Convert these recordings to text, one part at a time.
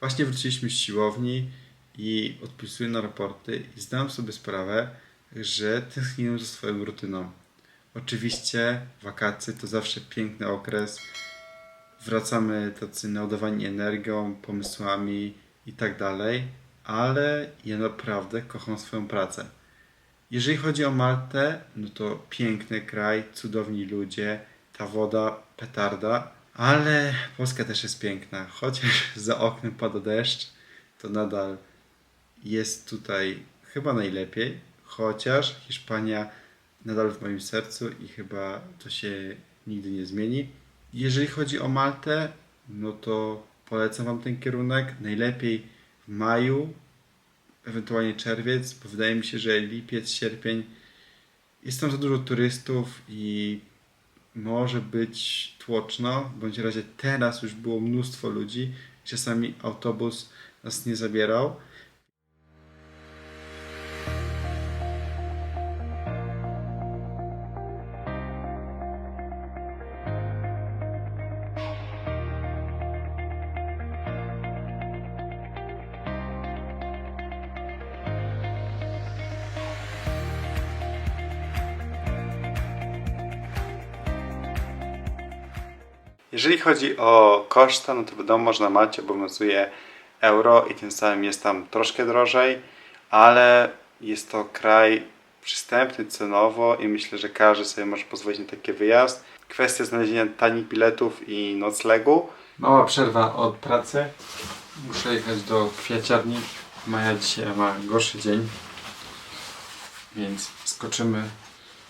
Właśnie wróciliśmy z siłowni i odpisuję na raporty i zdałem sobie sprawę, że tęskniłem za swoją rutyną. Oczywiście wakacje to zawsze piękny okres. Wracamy tacy naładowani energią, pomysłami i tak dalej, ale ja naprawdę kocham swoją pracę. Jeżeli chodzi o Maltę, no to piękny kraj, cudowni ludzie, ta woda, petarda, ale Polska też jest piękna. Chociaż za oknem pada deszcz, to nadal jest tutaj chyba najlepiej, chociaż Hiszpania nadal w moim sercu i chyba to się nigdy nie zmieni. Jeżeli chodzi o Maltę, no to polecam Wam ten kierunek. Najlepiej w maju, ewentualnie czerwiec, bo wydaje mi się, że lipiec, sierpień jest tam za dużo turystów i może być tłoczno, bądź razie teraz już było mnóstwo ludzi. Czasami autobus nas nie zabierał. Jeżeli chodzi o koszta, no to wiadomo, że na Malcie obowiązuje euro i tym samym jest tam troszkę drożej, ale jest to kraj przystępny cenowo i myślę, że każdy sobie może pozwolić na taki wyjazd. Kwestia znalezienia tanich biletów i noclegu. Mała przerwa od pracy. Muszę jechać do kwiaciarni. Maja dzisiaj ma gorszy dzień, więc skoczymy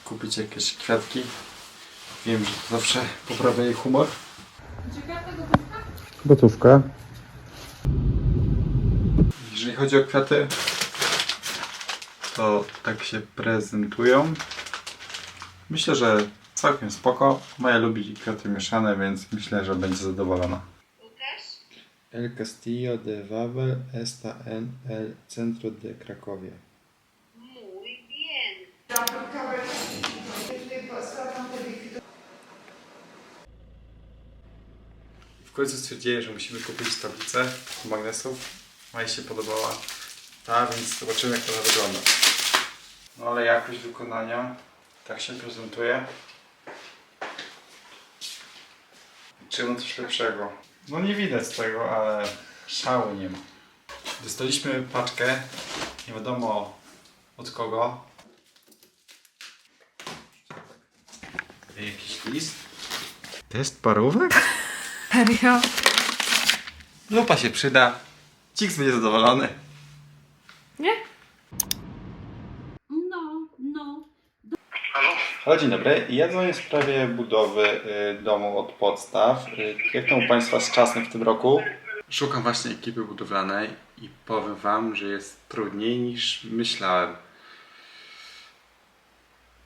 kupić jakieś kwiatki. Wiem, że to zawsze poprawia jej humor. Gotówka. Jeżeli chodzi o kwiaty, to tak się prezentują. Myślę, że całkiem spoko. Maja lubi kwiaty mieszane, więc myślę, że będzie zadowolona. El Castillo de Wawel está en el centro de Cracovia. Końcu stwierdziłem, że musimy kupić tablicę magnesów. Maja się podobała ta, więc zobaczymy jak ona wygląda. No ale jakość wykonania tak się prezentuje. Czemu coś lepszego? No nie widać tego, ale szału nie ma. Dostaliśmy paczkę, nie wiadomo od kogo. Jakiś list. Test parówek? Serio? Lupa się przyda. Ciks będzie zadowolony. Nie? No, no. Halo, dzień dobry. Ja dzwonię w sprawie budowy y, domu od podstaw. Y, jak tam u Państwa z czasem w tym roku? Szukam właśnie ekipy budowlanej i powiem Wam, że jest trudniej niż myślałem.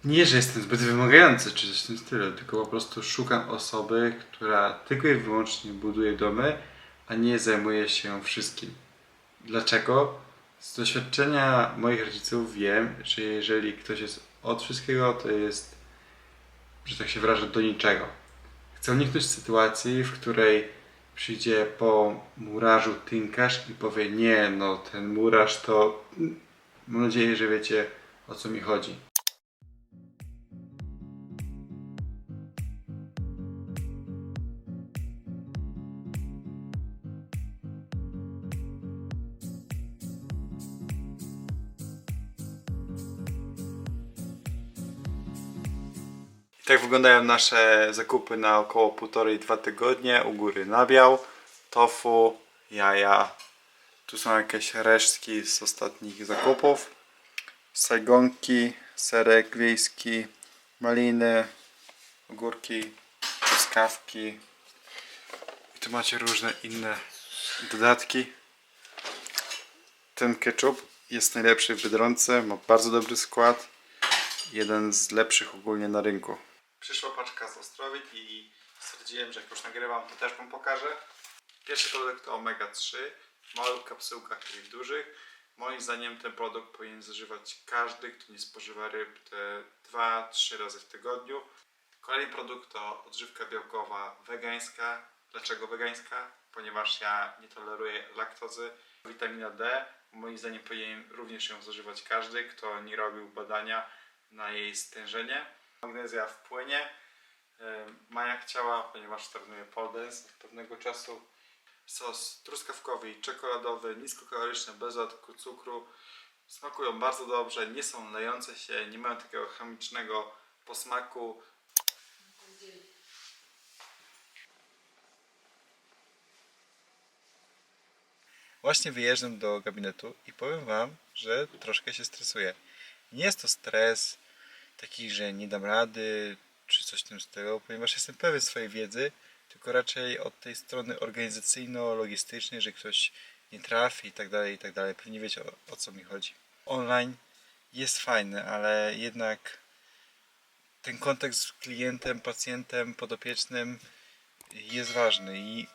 Nie, że jestem zbyt wymagający czy coś w tym stylu, tylko po prostu szukam osoby, która tylko i wyłącznie buduje domy, a nie zajmuje się wszystkim. Dlaczego? Z doświadczenia moich rodziców wiem, że jeżeli ktoś jest od wszystkiego, to jest, że tak się wyrażę, do niczego. Chcę uniknąć sytuacji, w której przyjdzie po murarzu tynkarz i powie nie, no ten murarz to... Mam nadzieję, że wiecie o co mi chodzi. Tak wyglądają nasze zakupy na około 1,5-2 tygodnie. U góry nabiał, tofu, jaja. Tu są jakieś resztki z ostatnich zakupów. Sajgonki, serek wiejski, maliny, ogórki, truskawki. I tu macie różne inne dodatki. Ten ketchup jest najlepszy w Biedronce, ma bardzo dobry skład jeden z lepszych ogólnie na rynku. Przyszła paczka z Ostrowit i stwierdziłem, że jak już nagrywam, to też Wam pokażę. Pierwszy produkt to Omega 3 w małych kapsułkach i dużych. Moim zdaniem ten produkt powinien zażywać każdy, kto nie spożywa ryb te 2-3 razy w tygodniu. Kolejny produkt to odżywka białkowa wegańska. Dlaczego wegańska? ponieważ ja nie toleruję laktozy. Witamina D, moim zdaniem powinien również ją zażywać każdy, kto nie robił badania na jej stężenie. Magnezja w płynie. Ym, Maja chciała, ponieważ trenuje pole dance od pewnego czasu. Sos truskawkowy i czekoladowy, niskokaloryczny, bez dodatku cukru. Smakują bardzo dobrze, nie są lejące się, nie mają takiego chemicznego posmaku. Właśnie wyjeżdżam do gabinetu i powiem Wam, że troszkę się stresuję. Nie jest to stres taki, że nie dam rady, czy coś w tym stylu, ponieważ jestem pewien swojej wiedzy, tylko raczej od tej strony organizacyjno-logistycznej, że ktoś nie trafi i tak dalej, i tak dalej. Pewnie wiecie o, o co mi chodzi. Online jest fajny, ale jednak ten kontakt z klientem, pacjentem, podopiecznym jest ważny i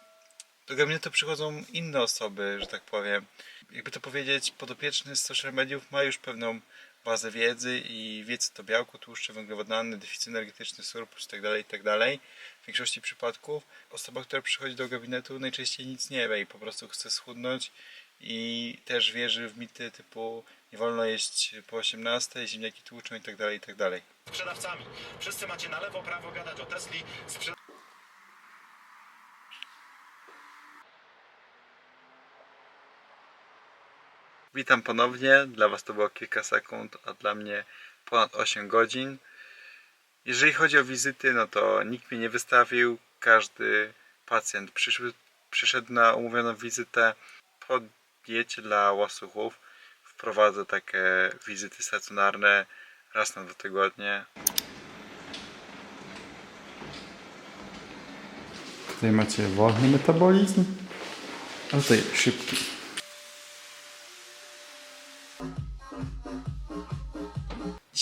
do gabinetu przychodzą inne osoby, że tak powiem. Jakby to powiedzieć, podopieczny z social mediów ma już pewną bazę wiedzy i wie co to białko, tłuszcze, węglowodany, deficyt energetyczny, surplus itd., itd. W większości przypadków osoba, która przychodzi do gabinetu najczęściej nic nie wie i po prostu chce schudnąć i też wierzy w mity typu nie wolno jeść po 18, ziemniaki tłuczą itd., itd. sprzedawcami. Wszyscy macie na lewo, prawo gadać o Tesli. Witam ponownie. Dla Was to było kilka sekund, a dla mnie ponad 8 godzin. Jeżeli chodzi o wizyty, no to nikt mnie nie wystawił. Każdy pacjent przyszły, przyszedł na umówioną wizytę. Po diecie dla łasuchów wprowadzę takie wizyty stacjonarne raz na dwa tygodnie. Tutaj macie wolny metabolizm, a tutaj szybki.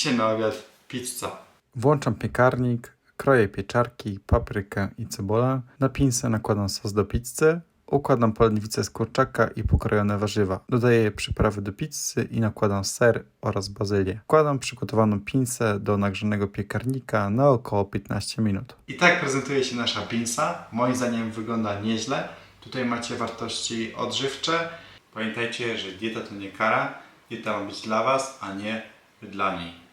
Dzisiaj na obiad pizza. Włączam piekarnik, kroję pieczarki, paprykę i cebulę. Na pinsę nakładam sos do pizzy. Układam polędwicę z kurczaka i pokrojone warzywa. Dodaję przyprawy do pizzy i nakładam ser oraz bazylię. Wkładam przygotowaną pinsę do nagrzanego piekarnika na około 15 minut. I tak prezentuje się nasza pinsa. Moim zdaniem wygląda nieźle. Tutaj macie wartości odżywcze. Pamiętajcie, że dieta to nie kara. Dieta ma być dla Was, a nie dla niej.